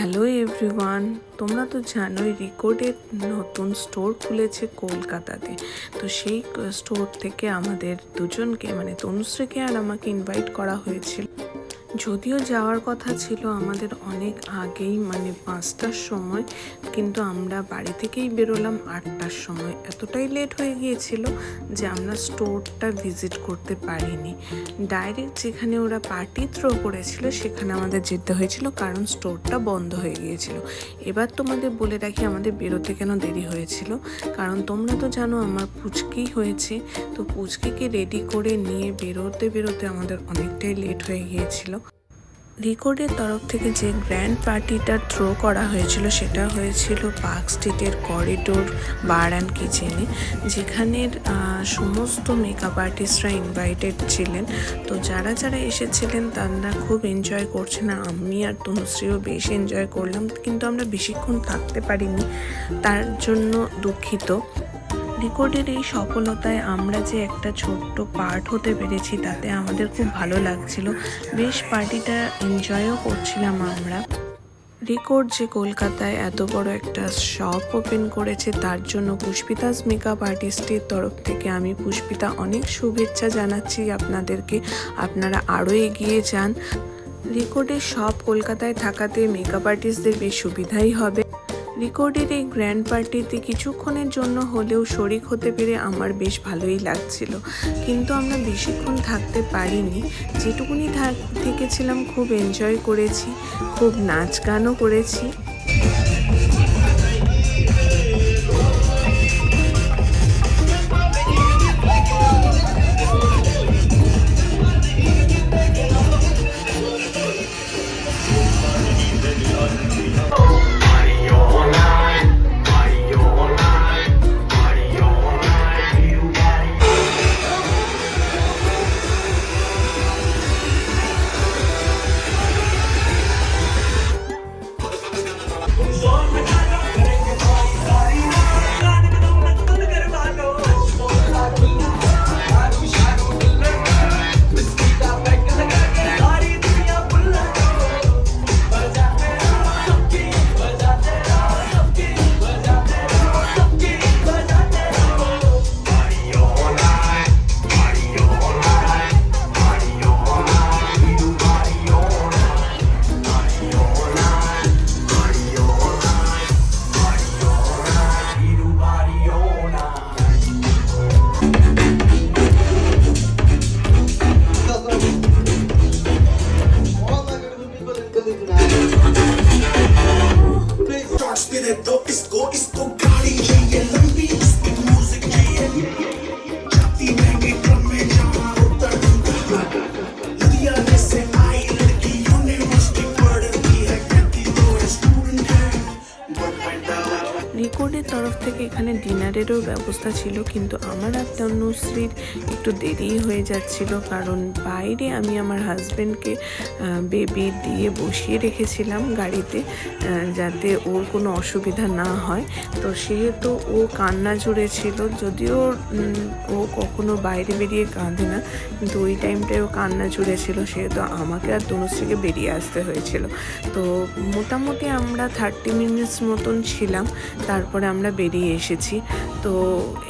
Hello everyone তোমরা তো জানোই রিকর্ডের নতুন স্টোর খুলেছে কলকাতাতে। তো সেই স্টোর থেকে আমাদের দুজনকে মানে তনুশ্রীকে আর আমাকে ইনভাইট করা হয়েছিল। যদিও যাওয়ার কথা ছিল আমাদের অনেক আগেই মানে পাঁচটার সময়, কিন্তু আমরা বাড়ি থেকেই বেরোলাম আটটার সময়। এতটাই লেট হয়ে গিয়েছিল যে আমরা স্টোরটা ভিজিট করতে পারিনি। ডাইরেক্ট যেখানে ওরা পার্টি থ্রো করেছিল, সেখানে আমাদের যেতে হয়েছিল কারণ স্টোরটা বন্ধ হয়ে গিয়েছিল। এবার তোমাদের বলে রাখি, আমাদের বেরোতে কেন দেরি হয়েছিল? কারণ তোমরা তো জানো আমার পুচকি হয়েছে, তো পুচকিকে রেডি করে নিয়ে বেরোতে বেরোতে আমাদের অনেকটাই লেট হয়ে গিয়েছিল। রিকর্ডের তরফ থেকে যে গ্র্যান্ড পার্টিটা থ্রো করা হয়েছিল, সেটা হয়েছিল পার্ক স্ট্রিটের করিডোর বার অ্যান্ড কিচেনে, যেখানের সমস্ত মেকআপ আর্টিস্টরা ইনভাইটেড ছিলেন। তো যারা যারা এসেছিলেন, তারা খুব এনজয় করছে না আমি আর তনুশ্রীও বেশ এনজয় করলাম। কিন্তু আমরা বেশিক্ষণ থাকতে পারিনি। তার জন্য দুঃখিত। রেকর্ডের এই সফলতায় আমরা যে একটা ছোট্ট পার্ট হতে পেরেছি, তাতে আমাদের খুব ভালো লাগছিল। বেশ পার্টিটা এনজয়ও করছিলাম আমরা। রেকর্ড যে কলকাতায় এত বড় একটা শপ ওপেন করেছে, তার জন্য পুষ্পিতাস মেকআপ আর্টিস্টের তরফ থেকে আমি পুষ্পিতা অনেক শুভেচ্ছা জানাচ্ছি আপনাদেরকে। আপনারা আরও এগিয়ে যান। রেকর্ডের সব কলকাতায় থাকাতে মেকআপ আর্টিস্টদের বেশ সুবিধাই হবে। রেকর্ডের এই গ্র্যান্ড পার্টিতে কিছুক্ষণের জন্য হলেও শরিক হতে পেরে আমার বেশ ভালোই লাগছিল। কিন্তু আমরা বেশিক্ষণ থাকতে পারিনি। যেটুকুনি থাক- থেকেছিলাম খুব এনজয় করেছি, খুব নাচ গানও করেছি। estou. তরফ থেকে এখানে ডিনারেরও ব্যবস্থা ছিল, কিন্তু আমার আর তনুশ্রীর একটু দেরি হয়ে যাচ্ছিল কারণ বাইরে আমি আমার হাজব্যান্ডকে বেবি দিয়ে বসিয়ে রেখেছিলাম গাড়িতে যাতে ওর কোনো অসুবিধা না হয়। তো সেহেতু ও কান্না জুড়েছিল, যদিও ও কখনো বাইরে বেরিয়ে কাঁদে না, কিন্তু ওই টাইমটায় ও কান্না জুড়েছিল, সেহেতু আমাকে আর তনুশ্রীকে বেরিয়ে আসতে হয়েছিল। তো মোটামুটি আমরা থার্টি মিনিটস মতন ছিলাম, তারপরে আমরা বেরিয়ে এসেছি। তো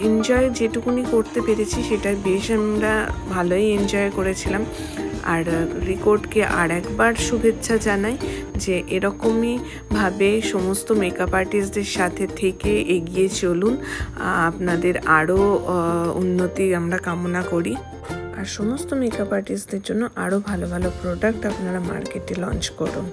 এনজয় যেটুকুনি করতে পেরেছি সেটা বেশ আমরা ভালোই এনজয় করেছিলাম। আর রেকর্ডকে আর একবার শুভেচ্ছা জানাই যে এরকমই ভাবে সমস্ত মেকআপ আর্টিস্টদের সাথে থেকে এগিয়ে চলুন। আপনাদের আরও উন্নতি আমরা কামনা করি। আর সমস্ত মেকআপ আর্টিস্টদের জন্য আরও ভালো ভালো প্রোডাক্ট আপনারা মার্কেটে লঞ্চ করুন।